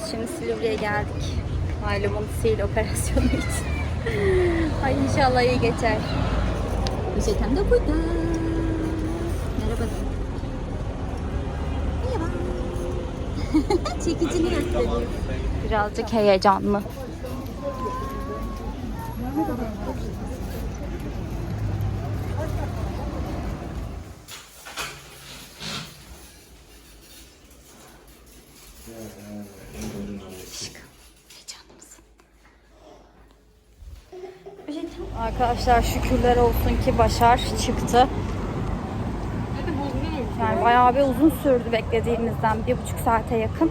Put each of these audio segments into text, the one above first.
Biz şimdi Silivri'ye geldik. Malumun sihir operasyonu için. Ay inşallah iyi geçer. Poşetem de burada. Merhaba. Merhaba. Çekicini gösteriyor. Birazcık. Heyecanlı mısın? Arkadaşlar şükürler olsun ki Başar çıktı. Yani bayağı bir uzun sürdü beklediğimizden. Bir buçuk saate yakın.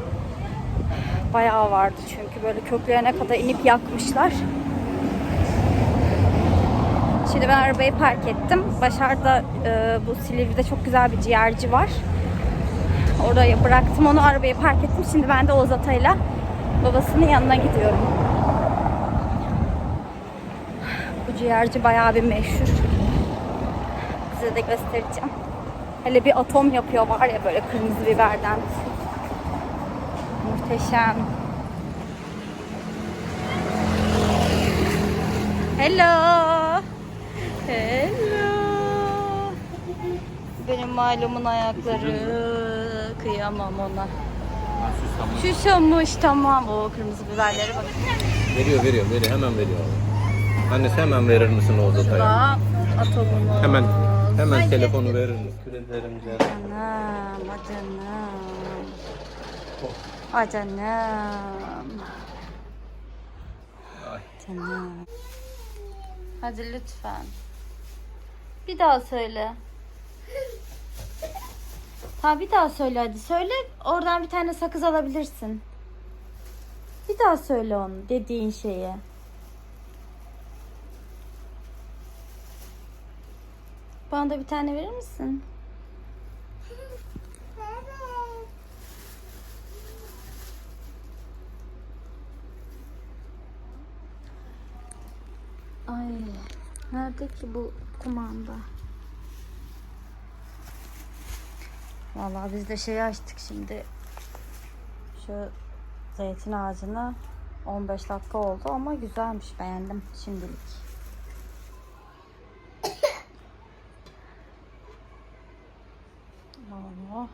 Bayağı vardı çünkü böyle köklerine kadar inip yakmışlar. Şimdi ben arabayı park ettim. Başar'da e, bu Silivri'de çok güzel bir ciğerci var. Oraya bıraktım onu arabayı park ettim. Şimdi ben de Oğuz Atay'la babasının yanına gidiyorum. Bu ciğerci bayağı bir meşhur. Size de göstereceğim. Hele bir atom yapıyor var ya böyle kırmızı biberden. Muhteşem. Hello. Hello. Benim malumun ayakları. Kıyamam ona. Susamış tamam. O kırmızı biberlere bak. Veriyor veriyor veriyor hemen veriyor. Annesi hemen verir misin Oğuz Atay'a? Daha atomumuz. Hemen hemen telefonu verir misin? Ederim canım. Canım, a canım. Ay. Canım. Hadi lütfen. Bir daha söyle. Ha bir daha söyle hadi. Söyle oradan bir tane sakız alabilirsin. Bir daha söyle onu dediğin şeyi. Bana da bir tane verir misin? Ay, nerede ki bu kumanda? Vallahi biz de şeyi açtık şimdi. Şu zeytin ağacını 15 dakika oldu ama güzelmiş beğendim şimdilik. Allah.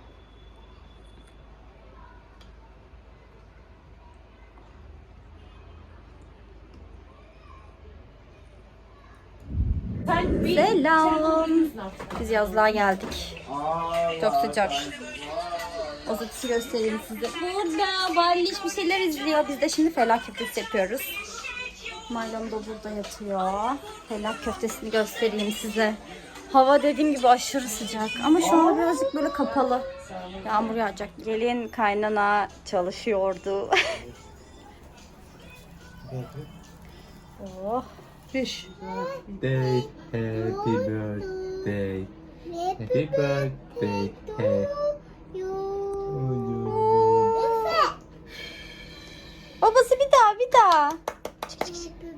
Selam. Biz yazlığa geldik. Çok sıcak. O zatısı göstereyim size. Burada Barliş bir şeyler izliyor. Biz de şimdi felak köftesi yapıyoruz. Maylon da burada yatıyor. Felak köftesini göstereyim size. Hava dediğim gibi aşırı sıcak. Ama şu an birazcık böyle kapalı. Yağmur yağacak. Gelin kaynana çalışıyordu. oh. Fish. Day, happy birthday. Happy birthday. Happy Babası bir daha bir daha.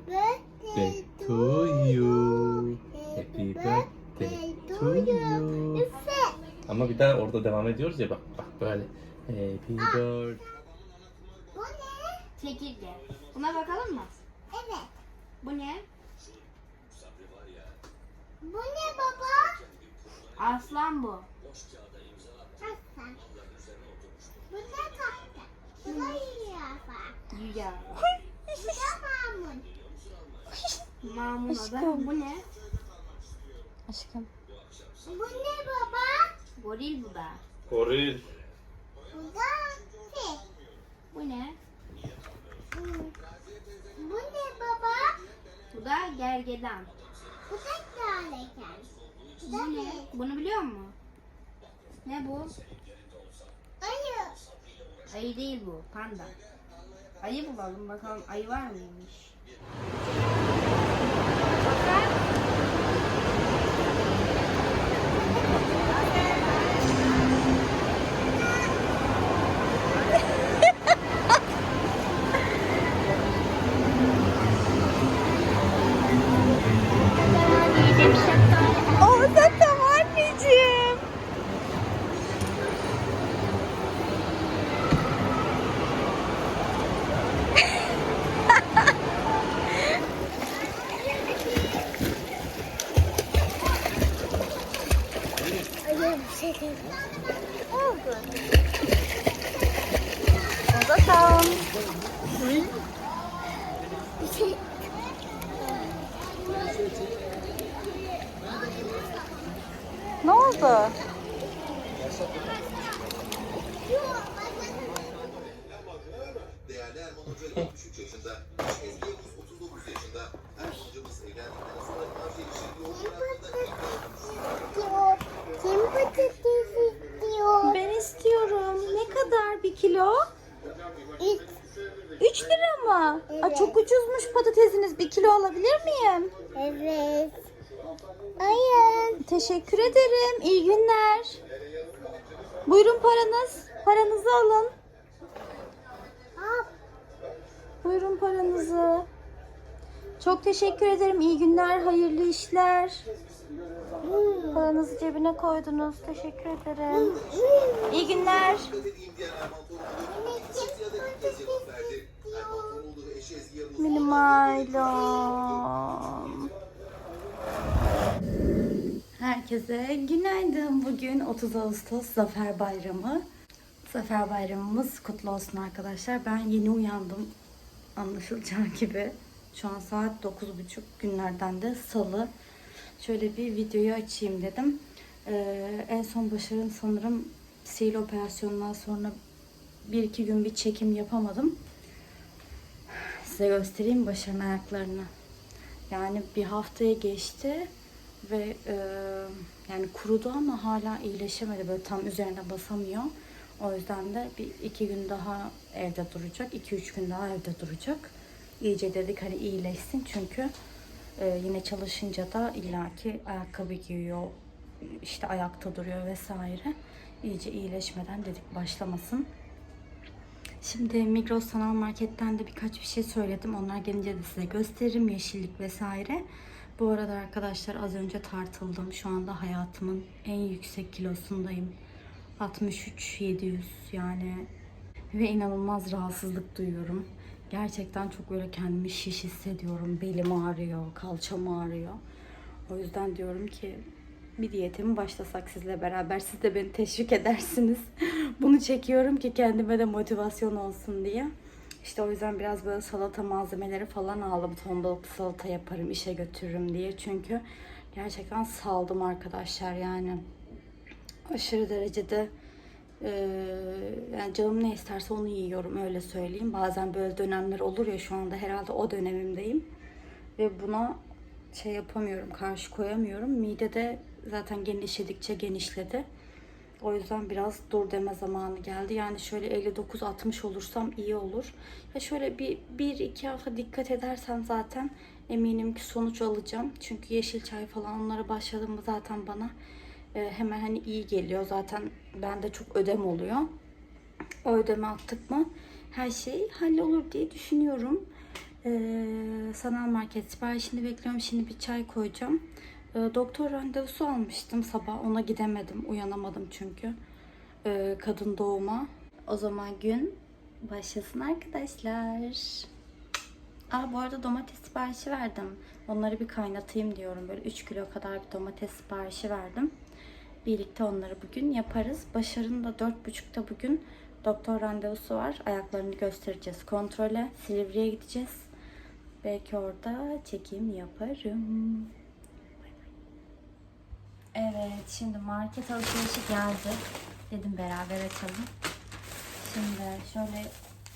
birthday to you. Happy birthday to you. Ama bir daha orada devam ediyoruz ya bak bak böyle. Happy birthday. Çekirge. Buna bakalım mı? Evet. Bu ne? Bu ne baba? Aslan bu. Aslan. Bu ne tatlı? Bu da zürafa. Güya. Bu da maymun. Mamun Aşkım. Bu ne? Aşkım. Bu ne baba? Goril bu da. Goril. Bu da fil. Bu ne? Hmm. Bu ne baba? Bu da gergedan. Bu da Bu. Bunu biliyor musun? Ne bu? Ayı. Ayı değil bu. Panda. Ayı bulalım bakalım ayı var mıymış? O 3 lira mı? Aa, Evet. çok ucuzmuş patatesiniz. Bir kilo alabilir miyim? Evet. Hayır. Teşekkür ederim. İyi günler. Buyurun paranız. Paranızı alın. Al. Buyurun paranızı. Çok teşekkür ederim. İyi günler, hayırlı işler. Paranızı cebine koydunuz. Teşekkür ederim. İyi günler. Benim ailem. Herkese günaydın. Bugün 30 Ağustos Zafer Bayramı. Zafer Bayramımız kutlu olsun arkadaşlar. Ben yeni uyandım anlaşılacağı gibi. Şu an saat 9.30 günlerden de salı. Şöyle bir videoyu açayım dedim. Ee, en son Başar'ın sanırım sihirli operasyonundan sonra bir iki gün bir çekim yapamadım. Size göstereyim Başar'ın ayaklarını. Yani bir haftaya geçti ve e, yani kurudu ama hala iyileşemedi. Böyle tam üzerine basamıyor. O yüzden de bir iki gün daha evde duracak. iki üç gün daha evde duracak. İyice dedik hani iyileşsin çünkü e, yine çalışınca da illaki ayakkabı giyiyor. işte ayakta duruyor vesaire. İyice iyileşmeden dedik başlamasın. Şimdi Migros Sanal Market'ten de birkaç bir şey söyledim. Onlar gelince de size gösteririm. Yeşillik vesaire. Bu arada arkadaşlar az önce tartıldım. Şu anda hayatımın en yüksek kilosundayım. 63 700 yani ve inanılmaz rahatsızlık duyuyorum. Gerçekten çok böyle kendimi şiş hissediyorum. Belim ağrıyor, kalçam ağrıyor. O yüzden diyorum ki bir diyete mi başlasak sizle beraber siz de beni teşvik edersiniz. Bunu çekiyorum ki kendime de motivasyon olsun diye. İşte o yüzden biraz böyle salata malzemeleri falan aldım. Ton balıklı salata yaparım, işe götürürüm diye. Çünkü gerçekten saldım arkadaşlar yani. Aşırı derecede eee, yani canım ne isterse onu yiyorum öyle söyleyeyim. Bazen böyle dönemler olur ya şu anda herhalde o dönemimdeyim. Ve buna şey yapamıyorum, karşı koyamıyorum. Mide de zaten genişledikçe genişledi. O yüzden biraz dur deme zamanı geldi. Yani şöyle 59-60 olursam iyi olur. Ya şöyle bir, bir iki hafta dikkat edersem zaten eminim ki sonuç alacağım. Çünkü yeşil çay falan onlara başladığımda zaten bana e, hemen hani iyi geliyor. Zaten bende çok ödem oluyor. O ödeme attık mı her şey hallolur diye düşünüyorum. Ee, sanal market siparişini bekliyorum. Şimdi bir çay koyacağım. Ee, doktor randevusu almıştım sabah. Ona gidemedim. Uyanamadım çünkü. Ee, kadın doğuma. O zaman gün başlasın arkadaşlar. Aa, bu arada domates siparişi verdim. Onları bir kaynatayım diyorum. Böyle 3 kilo kadar bir domates siparişi verdim. Birlikte onları bugün yaparız. Başar'ın da 4.30'da bugün doktor randevusu var. Ayaklarını göstereceğiz kontrole. Silivri'ye gideceğiz. Belki orada çekim yaparım. Evet, şimdi market alışverişi geldi. Dedim beraber açalım. Şimdi şöyle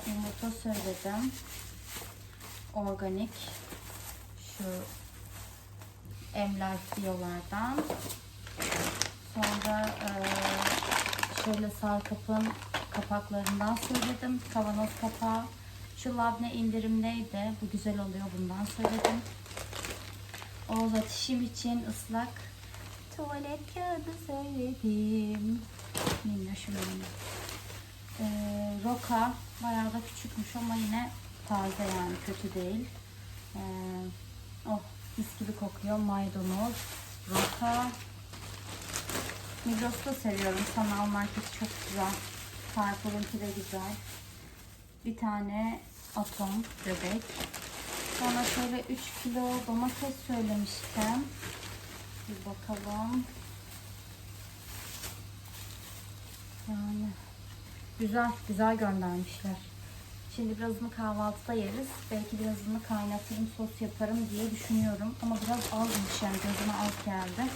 yumurta söyledim. Organik. Şu Emlife biyolardan. Sonra eee, şöyle sarkıpın kapaklarından söyledim. Kavanoz kapağı. Şu labne indirimdeydi. Bu güzel oluyor. Bundan söyledim. Oğuz atışım için ıslak tuvalet kağıdı söyledim. Minnoşum benim. Ee, roka bayağı da küçükmüş ama yine taze yani kötü değil. Ee, oh mis gibi kokuyor. Maydanoz, roka. Migros'ta seviyorum. Sanal market çok güzel. Farklı'nınki de güzel. Bir tane atom bebek. Sonra şöyle 3 kilo domates söylemiştim. Bir bakalım. Yani güzel, güzel göndermişler. Şimdi birazını kahvaltıda yeriz. Belki birazını kaynatırım, sos yaparım diye düşünüyorum. Ama biraz azmış yani gözüme az geldi.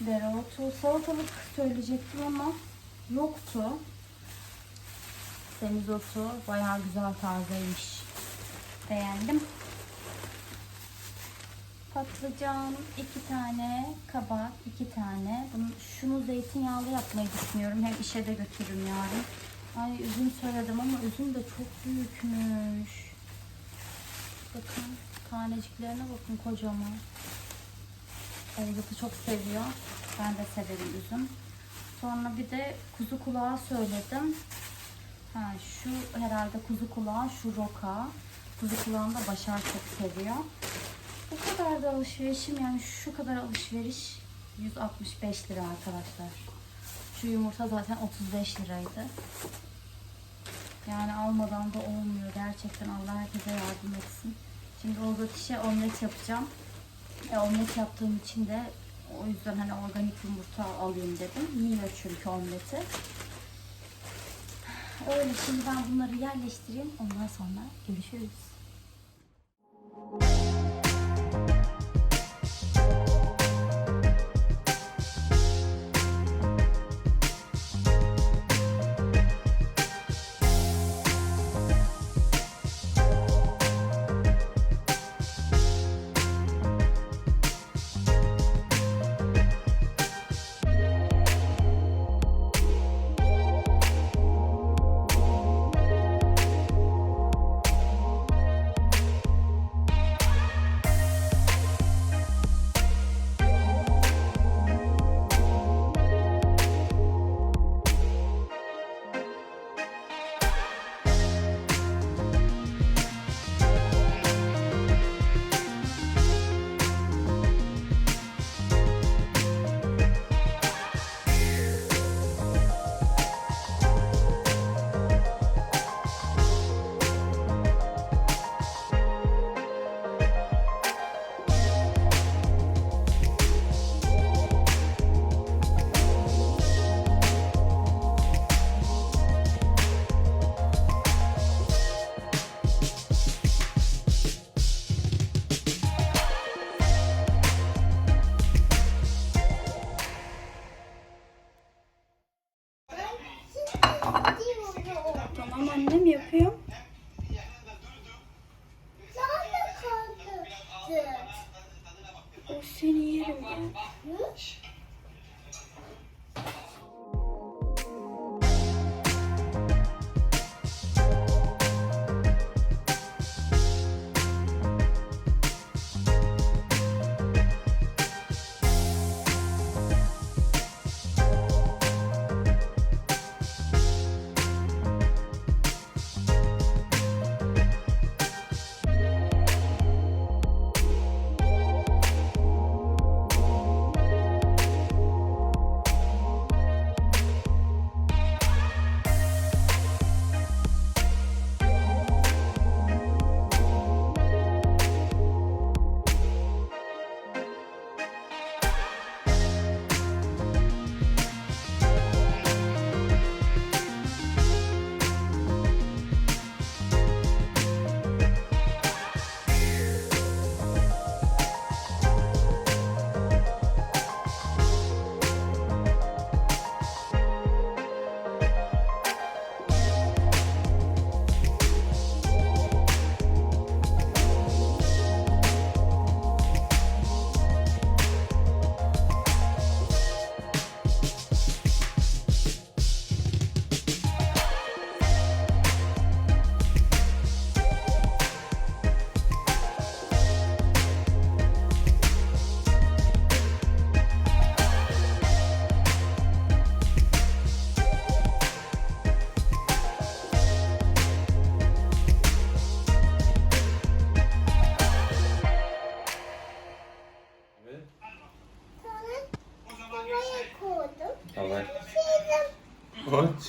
Dereotu, salatalık söyleyecektim ama yoktu. Semizotu bayağı güzel tazeymiş. Beğendim. Patlıcan, iki tane kabak, iki tane. Bunu, şunu zeytinyağlı yapmayı düşünüyorum. Hem işe de götürürüm yarın. Ay üzüm söyledim ama üzüm de çok büyükmüş. Bakın taneciklerine bakın kocaman. Oğlum çok seviyor. Ben de severim üzüm. Sonra bir de kuzu kulağı söyledim. Ha, şu herhalde kuzu kulağı, şu roka. Kuzu kulağını da Başar çok seviyor. Bu kadar da alışverişim yani şu kadar alışveriş 165 lira arkadaşlar. Şu yumurta zaten 35 liraydı. Yani almadan da olmuyor. Gerçekten Allah herkese yardım etsin. Şimdi Ozat işe omlet yapacağım. E, omlet yaptığım için de o yüzden hani organik yumurta alayım dedim. Yiyor çünkü omleti. Öyle şimdi ben bunları yerleştireyim. Ondan sonra görüşürüz.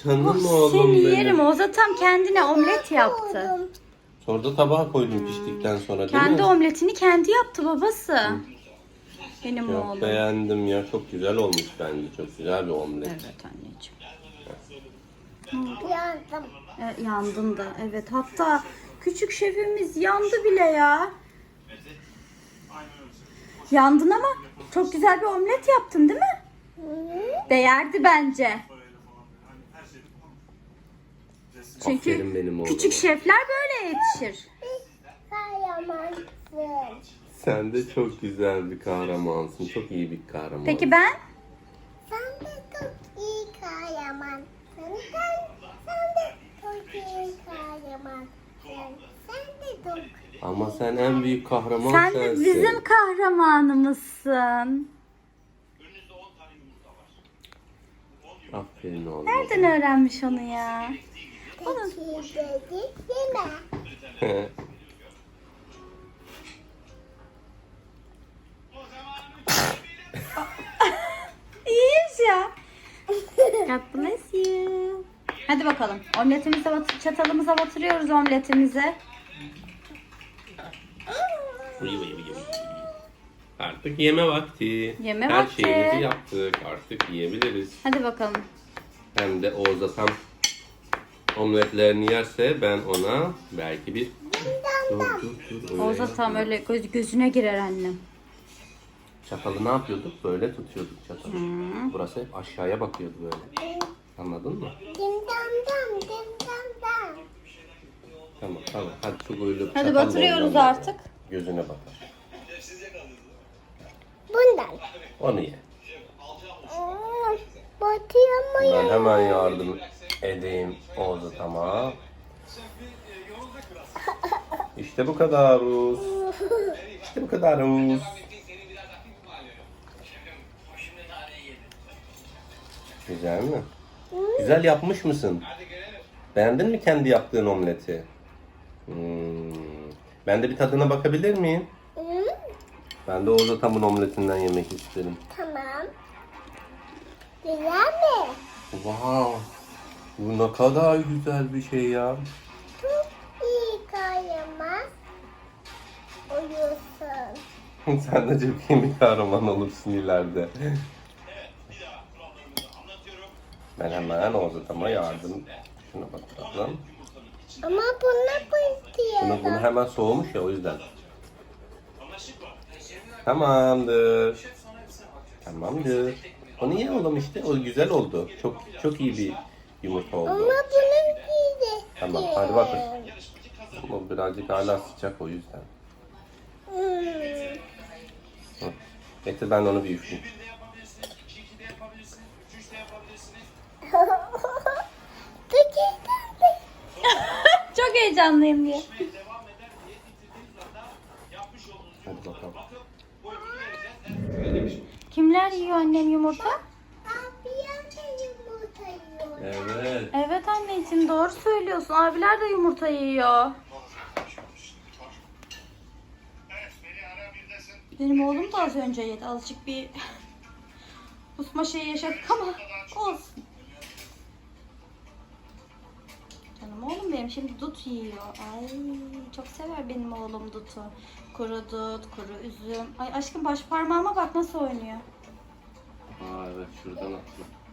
Canım Oh, oğlum seni benim. yerim. Oza tam kendine omlet yaptı. Sonra da tabağa koydum piştikten sonra değil Kendi mi? omletini kendi yaptı babası. Benim Çok oğlum. beğendim ya. Çok güzel olmuş bence. Çok güzel bir omlet. Evet anneciğim. Yandım. E, yandın da. Evet. Hatta küçük şefimiz yandı bile ya. Yandın ama çok güzel bir omlet yaptın değil mi? Değerdi bence. Çünkü Aferin benim oğluma. küçük şefler böyle yetişir. Sen yamansın. Sen de çok güzel bir kahramansın. Çok iyi bir kahraman. Peki ben? Sen de çok iyi kahraman. Sen, de çok iyi kahraman. Sen, sen de çok Ama sen en büyük kahraman Sen de bizim kahramanımızsın. Aferin oğlum. Nereden öğrenmiş onu ya? Değil mi? İyiymiş ya. God bless you. Hadi bakalım. Omletimize bat çatalımıza batırıyoruz omletimize. Uy, uy, uy, uy. Artık yeme vakti. Yeme Her vakti. şeyimizi yaptık. Artık yiyebiliriz. Hadi bakalım. Hem de Oğuz'a tam omletlerini yerse ben ona belki bir... Dur dur dur. öyle Oğuz'a tam öyle göz, gözüne girer annem. Çatalı ne yapıyorduk? Böyle tutuyorduk çatalı. Burası hep aşağıya bakıyordu böyle. Anladın mı? Dim dam dam dim dam dam. Tamam tamam. Hadi şu böyle Hadi çatalla batırıyoruz artık. Gözüne batar. Bundan. Onu ye. Hmm, Batıyor Ben hemen yardım edeyim Oğuz'a tamam. İşte bu kadar Rus. İşte bu kadar Rus. Güzel mi? Güzel yapmış mısın? Beğendin mi kendi yaptığın omleti? Hmm. Ben de bir tadına bakabilir miyim? Hmm, Ben de Oğuz Atam'ın omletinden yemek isterim. Tamam. Güzel mi? Wow. Bu ne kadar güzel bir şey ya. Çok iyi kahraman. Uyuyorsun. Sen de çok iyi bir kahraman olursun ileride. Ben hemen Oğuz Atam'a yardım. Şuna bakalım. Ama bunu Bunu, bunu istiyorum. hemen soğumuş ya o yüzden. Tamamdır. Tamamdır. Onu ye oğlum işte. O güzel oldu. Çok çok iyi bir yumurta Ama oldu. bunun iyi Tamam hadi bakın. Ama birazcık hala sıcak o yüzden. Hmm. Getir ben onu bir üfleyeyim. Çok heyecanlıyım diye. Hadi bakalım. Kimler yiyor annem yumurta? Abiyem de yumurta yiyor. Evet. Evet anneciğim doğru söylüyorsun. Abiler de yumurta yiyor. Benim oğlum da az önce yedi. Azıcık bir kusma şeyi yaşadık ama olsun. Canım oğlum benim şimdi dut yiyor. Ay çok sever benim oğlum dutu. Kuru dut, kuru üzüm. Ay aşkım baş parmağıma bak nasıl oynuyor. Aa evet şuradan atla.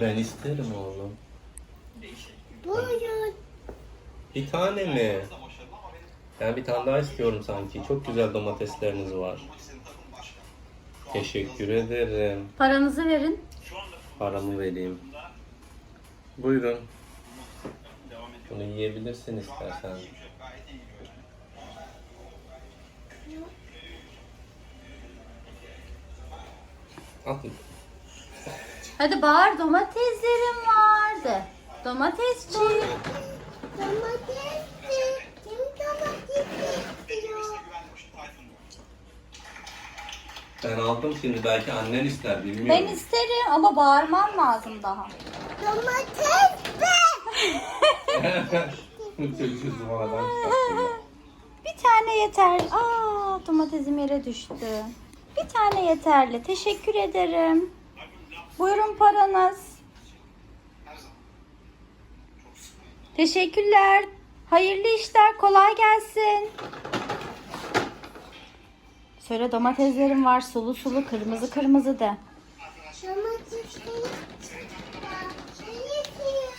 Ben isterim oğlum. Buyurun. Bir tane mi? Ben bir tane daha istiyorum sanki. Çok güzel domatesleriniz var. Teşekkür ederim. Paranızı verin. Paramı vereyim. Buyurun. Bunu yiyebilirsin istersen. Atın. Hadi bağır domateslerim vardı. Domatesçi. Domatesli. Kim domatesli istiyor? Ben aldım şimdi belki annen ister Ben bilmiyorum. isterim ama bağırmam lazım daha. Domatesli. Çocuğu zıvanadan çıkarttım. Bir tane yeter. Aa domatesim yere düştü. Bir tane yeterli. Teşekkür ederim. Buyurun paranız. Teşekkürler. Hayırlı işler. Kolay gelsin. Söyle domateslerim var. Sulu sulu kırmızı kırmızı de. Domatesli. Şey istiyor.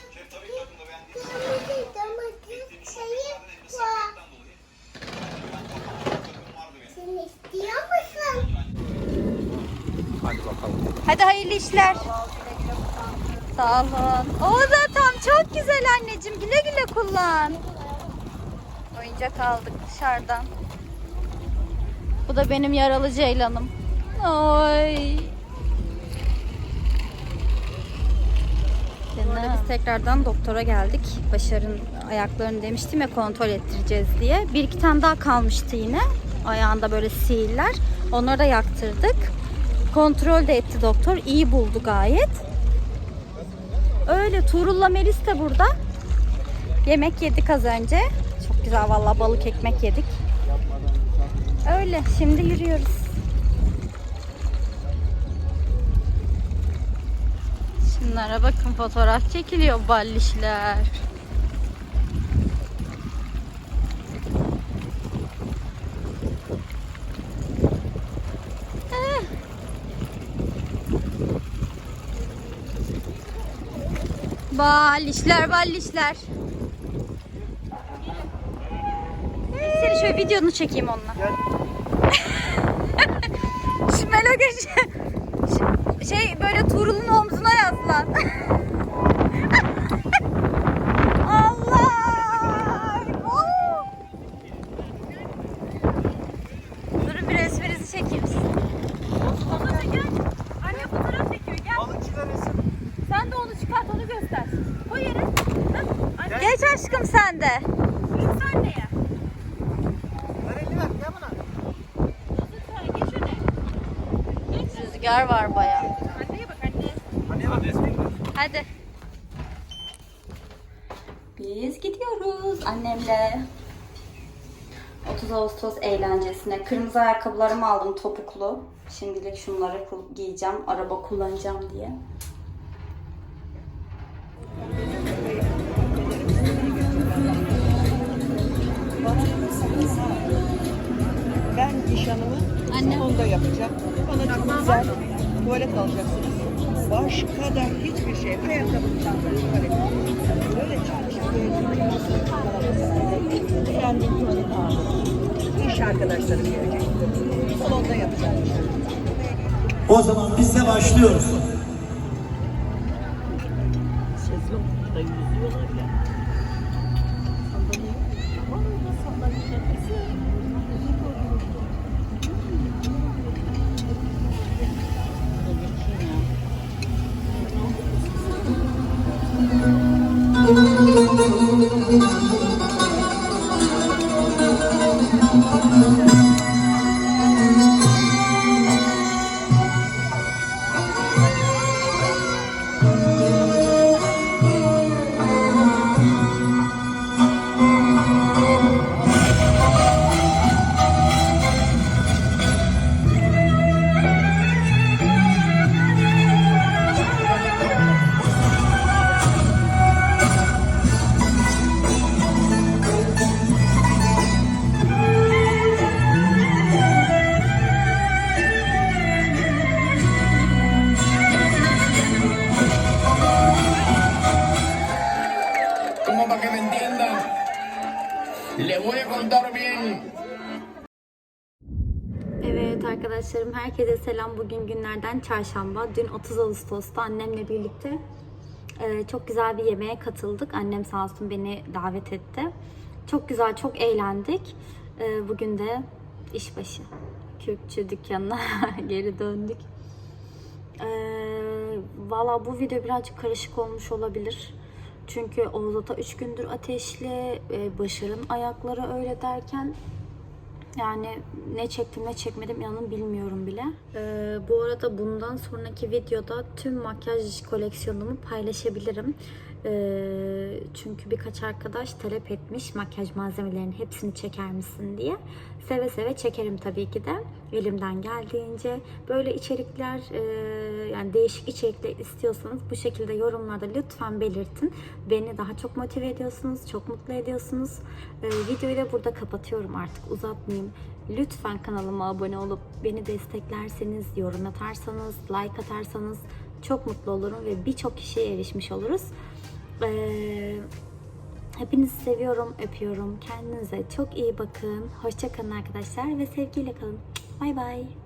Kırmızı domates şeyi var. Sen istiyor musun? Hadi bakalım. Hadi hayırlı işler. Sağ olun. O zaten çok güzel anneciğim. Güle güle kullan. Oyuncak aldık dışarıdan. Bu da benim yaralı ceylanım. Ay. Bu arada biz tekrardan doktora geldik. Başar'ın ayaklarını demiştim ya kontrol ettireceğiz diye. Bir iki tane daha kalmıştı yine. Ayağında böyle sihirler. Onları da yaktırdık. Kontrol de etti doktor. İyi buldu gayet. Öyle Tuğrul'la Melis de burada. Yemek yedik az önce. Çok güzel vallahi balık ekmek yedik. Öyle şimdi yürüyoruz. Şunlara bakın fotoğraf çekiliyor ballişler. Ballişler ballişler. Seni şöyle videonu çekeyim onunla. Şu Melo geç. Ş- Şey böyle Tuğrul'un omzuna yaslan. Allah! Oo! Durun bir resminizi çekeyim size. Anne fotoğraf çekiyor gel. Sen de onu çıkart onu göster. Koy yere. Geç aşkım sen de. Sen de ya. Rüzgar var bayağı. Anneye bak anne. Hadi. Biz gidiyoruz annemle. 30 Ağustos eğlencesine. Kırmızı ayakkabılarımı aldım topuklu. Şimdilik şunları giyeceğim. Araba kullanacağım diye. Ben nişanımı Anne. onda yapacağım. Bana çok güzel tuvalet alacaksınız. Başka da hiçbir şey. Ayakkabı, çanta, tuvalet. Böyle çalışıp Kendim tuvalet aldım. İş arkadaşlarım gelecek. Salonda yapacağım. O zaman biz de başlıyoruz. Şezlongda yüzüyorlar ya. Herkese selam. Bugün günlerden çarşamba. Dün 30 Ağustos'ta annemle birlikte e, çok güzel bir yemeğe katıldık. Annem sağ olsun beni davet etti. Çok güzel, çok eğlendik. E, bugün de işbaşı. Kürkçü dükkanına geri döndük. E, Valla bu video birazcık karışık olmuş olabilir. Çünkü Oğuz Ata 3 gündür ateşli, Başar'ın ayakları öyle derken yani ne çektim ne çekmedim inanın bilmiyorum bile. Ee, bu arada bundan sonraki videoda tüm makyaj koleksiyonumu paylaşabilirim. Ee, çünkü birkaç arkadaş talep etmiş makyaj malzemelerinin hepsini çeker misin diye. Seve seve çekerim tabii ki de. Elimden geldiğince. Böyle içerikler e, yani değişik içerikler istiyorsanız bu şekilde yorumlarda lütfen belirtin. Beni daha çok motive ediyorsunuz, çok mutlu ediyorsunuz. Ee, videoyu da burada kapatıyorum artık uzatmayayım. Lütfen kanalıma abone olup beni desteklerseniz, yorum atarsanız, like atarsanız çok mutlu olurum ve birçok kişiye erişmiş oluruz. Ee, hepinizi seviyorum, öpüyorum. Kendinize çok iyi bakın. Hoşçakalın arkadaşlar ve sevgiyle kalın. Bay bay.